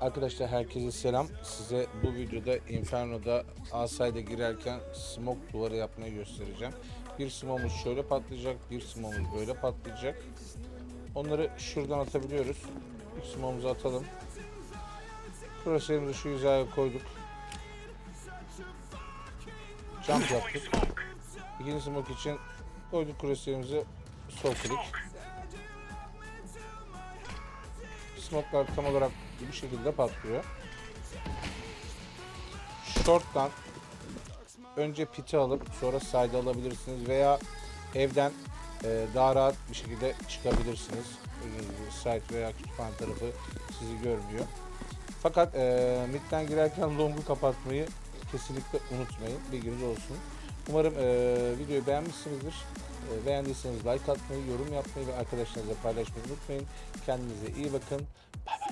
Arkadaşlar herkese selam. Size bu videoda Inferno'da Asay'da girerken smoke duvarı yapmayı göstereceğim. Bir smoke'umuz şöyle patlayacak, bir smoke'umuz böyle patlayacak. Onları şuradan atabiliyoruz. İlk smoke'umuzu atalım. Crosshair'ımızı şu hizaya koyduk. Jump yaptık. İkinci smoke için koyduk crosshair'ımızı sol klik. Smoke'lar tam olarak bu şekilde patlıyor. Short'tan önce pit'i alıp sonra side alabilirsiniz veya evden e, daha rahat bir şekilde çıkabilirsiniz. Side veya kütüphane tarafı sizi görmüyor. Fakat e, midden girerken long'u kapatmayı kesinlikle unutmayın. Bilginiz olsun. Umarım e, videoyu beğenmişsinizdir. E, beğendiyseniz like atmayı, yorum yapmayı ve arkadaşlarınızla paylaşmayı unutmayın. Kendinize iyi bakın. Bay bay.